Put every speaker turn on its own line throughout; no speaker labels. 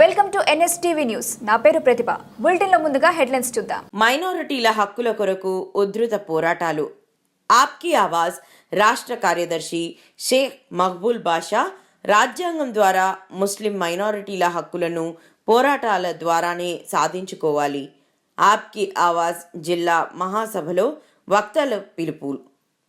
Welcome to NSTV news. నా పేరు ప్రతిభ. బులెటిన్లో ముందుగా హెడ్లైన్స్ చూద్దాం.
మైనారిటీల హక్కుల కొరకు ఉధృత పోరాటాలు. ఆప్కి ఆవాజ్ రాష్ట్ర కార్యదర్శి షేక్ మహబూల్ బాషా రాజ్యాంగం ద్వారా ముస్లిం మైనారిటీల హక్కులను పోరాటాల ద్వారానే సాధించుకోవాలి. ఆప్కి ఆవాజ్ జిల్లా మహాసభలో వక్తల పిలుపు.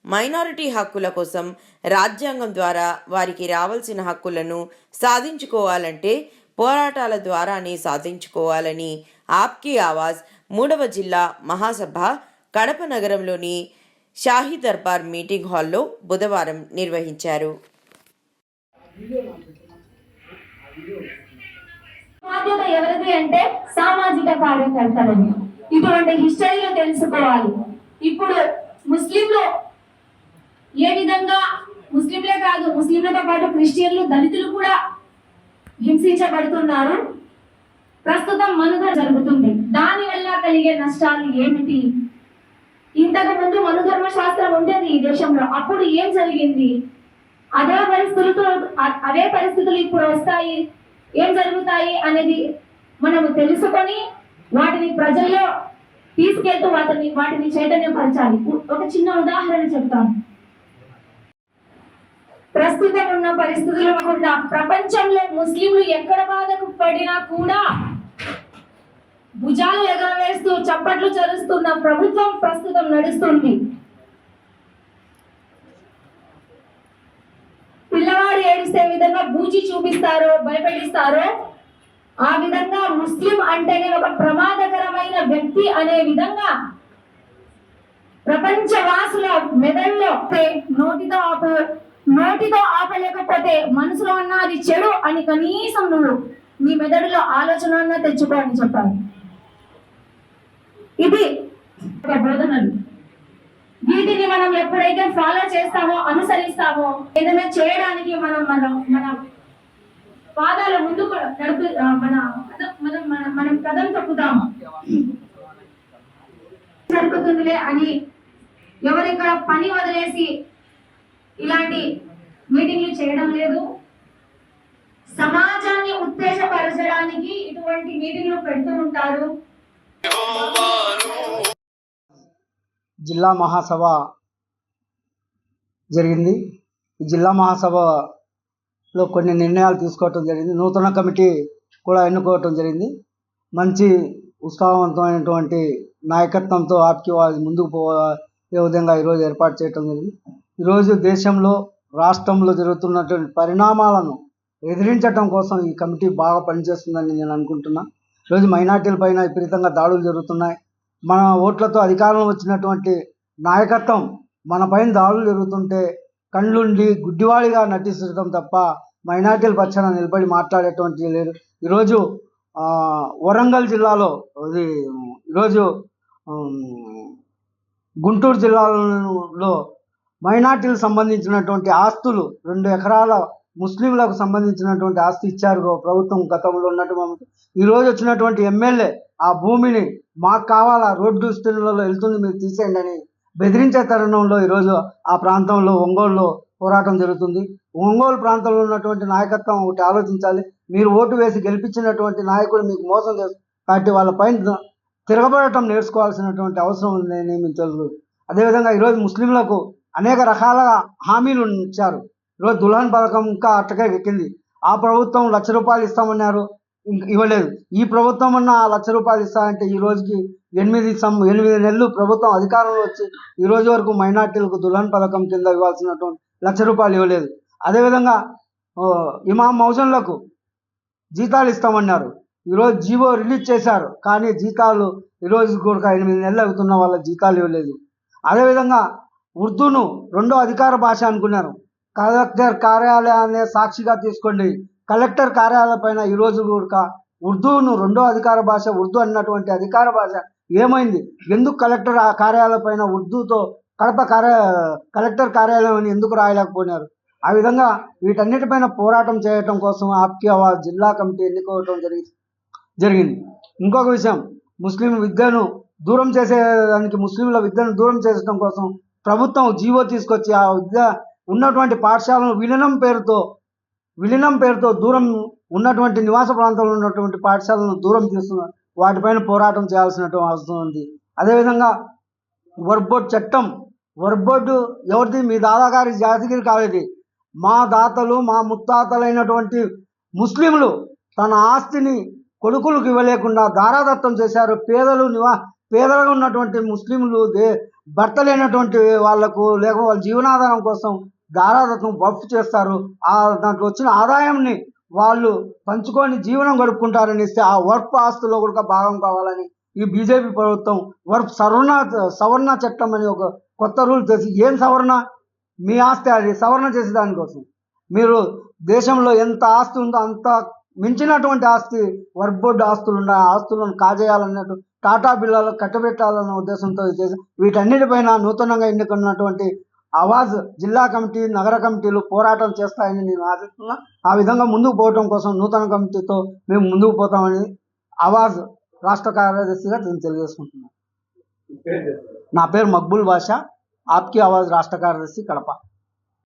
మైనారిటీ హక్కుల కోసం రాజ్యాంగం ద్వారా వారికి రావాల్సిన హక్కులను సాధించుకోవాలంటే పోరాటాల ద్వారానే సాధించుకోవాలని ఆప్కి ఆవాజ్ మూడవ జిల్లా మహాసభ కడప నగరంలోని షాహీ దర్బార్ మీటింగ్ హాల్లో బుధవారం నిర్వహించారు.
బాధ్యత ఎవరిది అంటే సామాజిక కార్యకర్తలని. ఇటువంటి హిస్టరీలో తెలుసుకోవాలి. ఇప్పుడు ముస్లింలు ఏ విధంగా ముస్లింలే కాదు ముస్లింలతో పాటు క్రిస్టియన్లు దళితులు కూడా హింసించబడుతున్నారు. ప్రస్తుతం మనుగడ జరుగుతుంది. దాని వల్ల కలిగే నష్టాలు ఏమిటి? ఇంతకు ముందు మనుధర్మ శాస్త్రం ఉండేది ఈ దేశంలో. అప్పుడు ఏం జరిగింది? అదే పరిస్థితులతో అదే పరిస్థితులు ఇప్పుడు వస్తాయి. ఏం జరుగుతాయి అనేది మనము తెలుసుకొని వాటిని ప్రజల్లో తీసుకెళ్తూ వాటిని వాటిని చైతన్యపరచాలి. ఒక చిన్న ఉదాహరణ చెప్తాను. ప్రస్తుతం ఉన్న పరిస్థితులు కాకుండా ప్రపంచంలో ముస్లింలు ఎక్కడ బాధకు పడినా కూడా భుజాలు ఎగరవేస్తూ చప్పట్లు చరుస్తున్న ప్రభుత్వం ప్రస్తుతం నడుస్తుంది. పిల్లవాడు ఏడిస్తే విధంగా బూచి చూపిస్తారో భయపెట్టిస్తారో ఆ విధంగా ముస్లిం అంటేనే ఒక ప్రమాదకరమైన వ్యక్తి అనే విధంగా ప్రపంచ వాసుల మెదడులో నోటితో నోటితో ఆపలేకపోతే మనసులో ఉన్న అది చెడు అని కనీసం నువ్వు నీ మెదడులో ఆలోచన అన్నా తెచ్చుకో అని చెప్పాలి. ఇది బోధనలు. వీటిని మనం ఎప్పుడైతే ఫాలో చేస్తామో అనుసరిస్తామో ఏదైనా చేయడానికి మనం మనం మన పాదాల ముందుకు నడుపు మన మనం మన- మనం కథం తొక్కుతాము. జరుగుతుందిలే అని ఎవరిక్కడ పని వదిలేసి ఇలాంటి మీటింగ్లు చేయడం లేదు. సమాజాన్ని ఉత్తేజపరచడానికి ఇటువంటి మీటింగ్లు పెడుతూ ఉంటారు.
జిల్లా మహాసభ జరిగింది. ఈ జిల్లా మహాసభలో కొన్ని నిర్ణయాలు తీసుకోవటం జరిగింది. నూతన కమిటీ కూడా ఎన్నుకోవటం జరిగింది. మంచి ఉత్సాహవంతమైనటువంటి నాయకత్వంతో ఆప్కి ముందుకు పో ఏ విధంగా ఈరోజు ఏర్పాటు చేయటం జరిగింది. ఈరోజు దేశంలో రాష్ట్రంలో జరుగుతున్నటువంటి పరిణామాలను ఎదిరించటం కోసం ఈ కమిటీ బాగా పనిచేస్తుందని నేను అనుకుంటున్నా. ఈరోజు మైనార్టీల పైన విపరీతంగా దాడులు జరుగుతున్నాయి. మన ఓట్లతో అధికారంలో వచ్చినటువంటి నాయకత్వం మన పైన దాడులు జరుగుతుంటే కళ్ళుండి గుడ్డివాడిగా నటించడం తప్ప మైనార్టీల పక్షాన నిలబడి మాట్లాడేటువంటి లేరు. ఈరోజు వరంగల్ జిల్లాలో ఇది ఈరోజు గుంటూరు జిల్లాలో మైనార్టీలకు సంబంధించినటువంటి ఆస్తులు రెండు ఎకరాల ముస్లింలకు సంబంధించినటువంటి ఆస్తి ఇచ్చారు గో- ప్రభుత్వం గతంలో ఉన్నటువంటి ఈరోజు వచ్చినటువంటి ఎమ్మెల్యే ఆ భూమిని మాకు కావాలా? రోడ్డు విస్తీర్ణంలో వెళ్తుంది మీరు తీసేయండి అని బెదిరించే తరుణంలో ఈరోజు ఆ ప్రాంతంలో ఒంగోలులో పోరాటం జరుగుతుంది. ఒంగోలు ప్రాంతంలో ఉన్నటువంటి నాయకత్వం ఒకటి ఆలోచించాలి. మీరు ఓటు వేసి గెలిపించినటువంటి నాయకుడు మీకు మోసం చేస్తారు కాబట్టి వాళ్ళ పైన తిరగబడటం నేర్చుకోవాల్సినటువంటి అవసరం ఉందని మేము తెలుసు అదేవిధంగా ఈరోజు ముస్లింలకు అనేక రకాల హామీలు ఇచ్చారు. ఈరోజు దుల్హన్ పథకం ఇంకా అట్టకే ఎక్కింది ఆ ప్రభుత్వం లక్ష రూపాయలు ఇస్తామన్నారు. ఇవ్వలేదు. ఈ ప్రభుత్వం అన్న లక్ష రూపాయలు ఇస్తామంటే ఈ రోజుకి ఎనిమిది సం ఎనిమిది నెలలు ప్రభుత్వం అధికారంలో వచ్చి ఈ రోజు వరకు మైనార్టీలకు దుల్హన్ పథకం కింద ఇవ్వాల్సినటువంటి లక్ష రూపాయలు ఇవ్వలేదు. అదేవిధంగా ఇమాం మౌజన్లకు జీతాలు ఇస్తామన్నారు. ఈరోజు జీవో రిలీజ్ చేశారు. కానీ జీతాలు ఈరోజు కూడా ఎనిమిది నెలలు అవుతున్న వాళ్ళ జీతాలు ఇవ్వలేదు. అదేవిధంగా ఉర్దూను రెండో అధికార భాష అనుకున్నారు. కలెక్టర్ కార్యాలయాన్ని సాక్షిగా తీసుకోండి. కలెక్టర్ కార్యాలయం పైన ఈరోజు కూడా ఉర్దూను రెండో అధికార భాష ఉర్దూ అన్నటువంటి అధికార భాష ఏమైంది? ఎందుకు కలెక్టర్ ఆ కార్యాలయం పైన ఉర్దూతో కడప కార్య కలెక్టర్ కార్యాలయం అని ఎందుకు రాయలేకపోయినారు? ఆ విధంగా వీటన్నిటిపైన పోరాటం చేయటం కోసం ఆప్కి జిల్లా కమిటీ ఎన్నుకోవటం జరిగింది జరిగింది. ఇంకొక విషయం ముస్లిం విద్యను దూరం చేసేదానికి ముస్లింల విద్యను దూరం చేసడం కోసం ప్రభుత్వం జీవో తీసుకొచ్చి ఆ విద్య ఉన్నటువంటి పాఠశాలను విలీనం పేరుతో విలీనం పేరుతో దూరం ఉన్నటువంటి నివాస ప్రాంతంలో ఉన్నటువంటి పాఠశాలను దూరం తీస్తున్న వాటిపైన పోరాటం చేయాల్సినటువంటి అవసరం ఉంది. అదేవిధంగా వర్బోర్డ్ చట్టం వర్బోర్డు ఎవరిది? మీ దాదాగారి జాతిగిరి కాలేది. మా దాతలు మా ముత్తాతలైనటువంటి ముస్లింలు తన ఆస్తిని కొడుకులకు ఇవ్వలేకుండా దారాదత్తం చేశారు. పేదలు నివా పేదలుగా ఉన్నటువంటి ముస్లింలు దే భర్త లేనటువంటి వాళ్ళకు లేక వాళ్ళ జీవనాధారం కోసం దారాదత్వం వఫ్ చేస్తారు. ఆ దాంట్లో వచ్చిన ఆదాయంని వాళ్ళు పంచుకొని జీవనం గడుపుకుంటారని ఇస్తే ఆ వర్క్ ఆస్తులో కూడా భాగం కావాలని ఈ బీజేపీ ప్రభుత్వం వర్క్ సవర్ణ సవర్ణ చట్టం అని ఒక కొత్త రూల్ చేసి ఏం సవర్ణ? మీ ఆస్తి అది సవరణ చేసే దానికోసం మీరు దేశంలో ఎంత ఆస్తి ఉందో అంత మించినటువంటి ఆస్తి వర్క్ బోర్డు ఆస్తులు ఉన్నాయి ఆ ఆస్తులను కాజేయాలన్నట్టు టాటా బిల్లాలు కట్టబెట్టాలన్న ఉద్దేశంతో చేసి వీటన్నిటిపైన నూతనంగా ఎన్నుకున్నటువంటి ఆవాజ్ జిల్లా కమిటీ నగర కమిటీలు పోరాటం చేస్తాయని నేను ఆశిస్తున్నా. ఆ విధంగా ముందుకు పోవడం కోసం నూతన కమిటీతో మేము ముందుకు పోతామని ఆవాజ్ రాష్ట్ర కార్యదర్శిగా నేను తెలియజేసుకుంటున్నాను. నా పేరు మక్బుల్ బాషా. ఆప్కి ఆవాజ్ రాష్ట్ర కార్యదర్శి కడప.